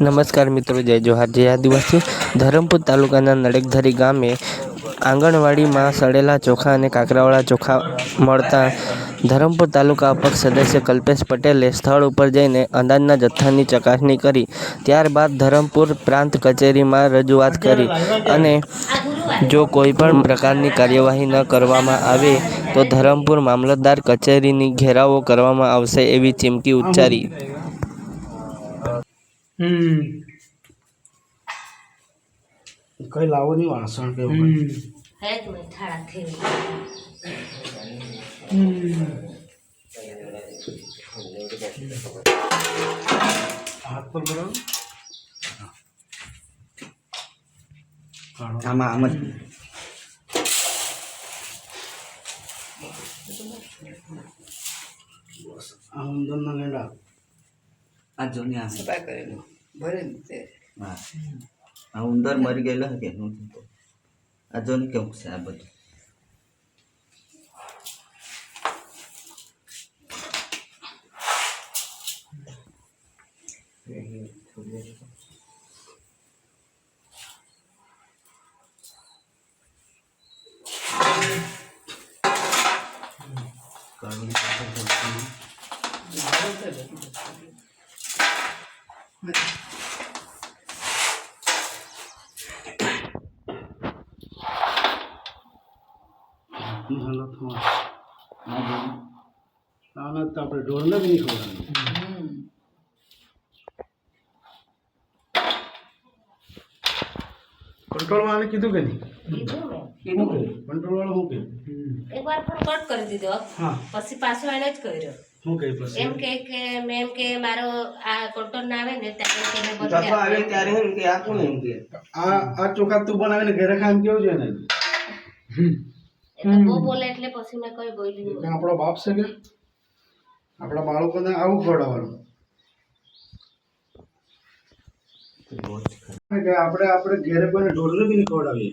નમસ્કાર મિત્રો, જય જોહાર. જય આદિવાસી ધરમપુર તાલુકાના નડેકધરી ગામે આંગણવાડીમાં સડેલા ચોખા અને કાકરાવાળા ચોખા મળતા ધરમપુર તાલુકા અપક્ષ સદસ્ય કલ્પેશ પટેલે સ્થળ ઉપર જઈને અનાજના જથ્થાની ચકાસણી કરી. ત્યારબાદ ધરમપુર પ્રાંત કચેરીમાં રજૂઆત કરી અને જો કોઈ પણ પ્રકારની કાર્યવાહી ન કરવામાં આવે તો ધરમપુર મામલતદાર કચેરીની ઘેરાવો કરવામાં આવશે એવી ચીમકી ઉચ્ચારી. હમ. કઈ લાવો નહીં વાસણ કે હેત મેં થાળા હમ હાથ પર બરાબર? આમાં આમ જ. આ ઉંદરના લેડા. આ જોની આ સફાઈ કરેલું ભરે તે હા આ ઉંદર મરી ગયેલો કે શું થતું આ જો ને કેવું છે આ બધું હાથની જો આના તો આપણે ઢોરને જ નહીં ખવડાવીએ કંટ્રોલ વાળાને કીધું કે નહીં કંટ્રોલ વાળો શું કે એક વાર કટ કરી દીધો પછી પાછો એને જ કર્યો શું કહે પછી એમ કે કે મેં એમ કે મારો આ કંટ્રોલ ના આવે ને ત્યારે આવે ત્યારે એમ કે આ એમ કે આ આ ચોખા તું બનાવીને ઘરે ખાઈને કેવું છે ને બહુ બોલે એટલે પછી મેં કઈ બોલી કે આપણો બાપ છે કે આપણા બાળકોને આવું ખવડાવવાનું. કે આપણે આપણે ઘેરે કોઈને ઢોરને બી નહીં ખવડાવીએ.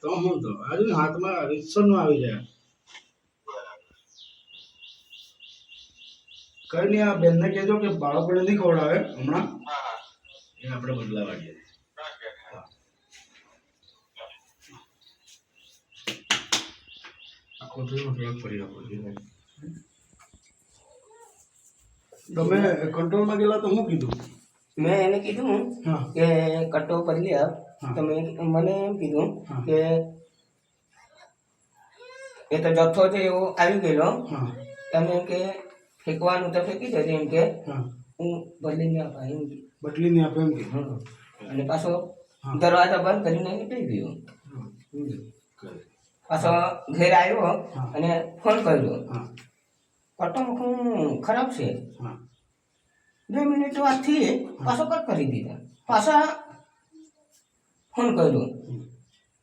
તો હું તો આજે ને હાથમાં રીતસરનું આવી જાય. કરીને આ બેનને કહેજો કે બાળકોને નહીં ખવડાવે હમણાં. એ આપણે બદલાવા વાળીએ આખો થોડો થોડોક ફરી આપો તમે કંટ્રોલમાં ગયેલા તો હું કીધું? મેં એને કીધું કે કટો કરી લે તમે મને એમ કીધું. કે એ તો જથ્થો છે એવો આવી ગયેલો હા. તમે કે ફેંકવાનું તો ફેંકી દેજે એમ કે. હા. હું બદલીને આપા એમ કે. બદલી નહીં આપે એમ કે. અને પાછો દરવાજા બંધ કરીને નીકળી ગયો. કરે. પાછો ઘેર આવ્યો અને ફોન કર્યો. હું. ખરાબ છે. હા. બે મિનિટ વાત થઈ પાછો કટ કરી દીધા. પાછા ફોન કર્યો.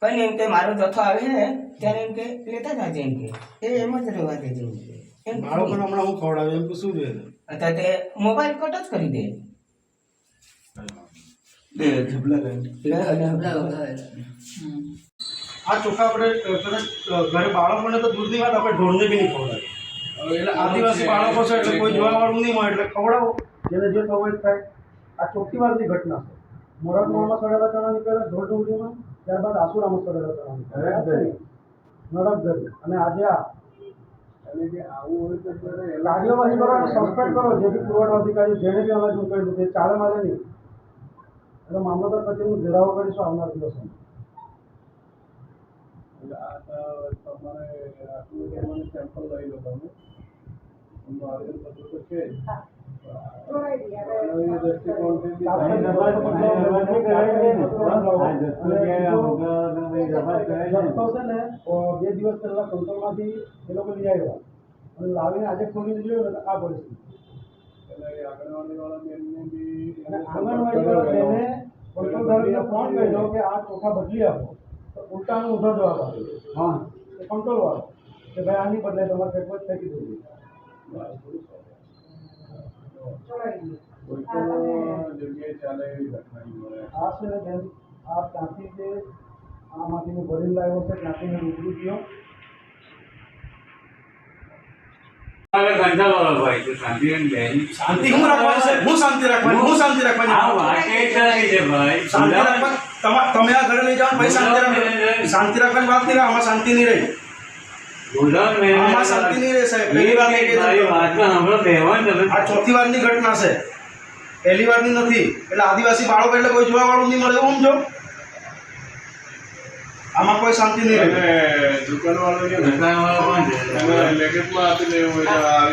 કઈ એમ કે મારો જથ્થો આવે છે ત્યારે એમ કે લેતા જાજે એમ કે. એ એમ જ રહેવા દેજે એમ કે. બાળકોને હમણાં હું ખવડાવે એમ કે શું જોઈએ અત્યારે તે મોબાઈલ કટ જ કરી દે. બે ઝબલા કરીને. લે અને આ ચોખા આપણે કદાચ ઘરે બાળકોને તો દૂરની વાત આપણે ઢોરને બી નહીં ખવડાવે હવે એટલે આદિવાસી બાળકો છે એટલે કોઈ જોવા વાળું નહીં મળે એટલે ખવડાવો. જેને જે થવું થાય આ ચોખ્ખી વારની ઘટના છે. મોરડમાં સડેલા ચણા નીકળ્યા ઢોર ડુંગળીમાં ત્યારબાદ આસુરામાં સડેલા ચણા નીકળ્યા નડકધરી અને આજે આ એટલે કે આવું હોય તો કાર્યવાહી કરો અને સસ્પેન્ડ કરો જે બી પુરવઠા અધિકારી જેને બી અનાજ મોકલેલું તે ચાલે મારે નહીં. એટલે મામલતદાર કચેરીનું ઘેરાવો કરીશું આવનાર દિવસોમાં એટલે આ તમારે આટલું મને સેમ્પલ લઈ લો તમે એમનું આવેદનપત્ર તો છે જ. માનવીય દ્રષ્ટિકોણથી બી દિવસ પહેલા કંટ્રોલમાંથી એ લોકો લઈ આવ્યા અને લાવીને આજે ખોલી જોયું ને આ પરિસ્થિતિ આંગણવાડી વાળા બેનને કંટ્રોલ ફોન કર્યો કે આ ચોખા બદલી આપો. ઉલટાનો ઊંધો જવાબ આપ્યો હા. એ કંટ્રોલ વાળો. કે ભાઈ આની બદલે તમારે ફેંકવો જ ફેંકી દેવું આ છે ને બેન. આ ત્યાંથી જે આમાંથી મેં ભરીને લાવ્યો છે ત્યાંથી મેં રૂબરૂ ગયો હવે કંટાળો ભાઈ તું શાંતિ અને બેન. શાંતિ હું રાખવાની છે? હું શાંતિ રાખવાની? હું શાંતિ આ રાખવાની વાત એ કરાવી છે ભાઈ. શાંતિ રાખવાની? તમા- તમે આ ઘરે લઈ જાઓ ને ભાઈ શાંતિ રાખવાની શાંતિ રાખવાની વાત નહીં આમાં શાંતિ નહીં રહી. આમાં શાંતિ નહીં રહે સાહેબ. પહેલી વાર આ ચોથી વારની ઘટના છે. પહેલી વારની નથી. એટલે આદિવાસી બાળકો એટલે કોઈ જોવા વાળું નહીં મળે એવું જો આમાં કોઈ શાંતિ નહીં રહે. દુકાન દુકાનવાળો છે ને દુકાનવાળો કોણ છે? એને આપી દેવું એટલે આ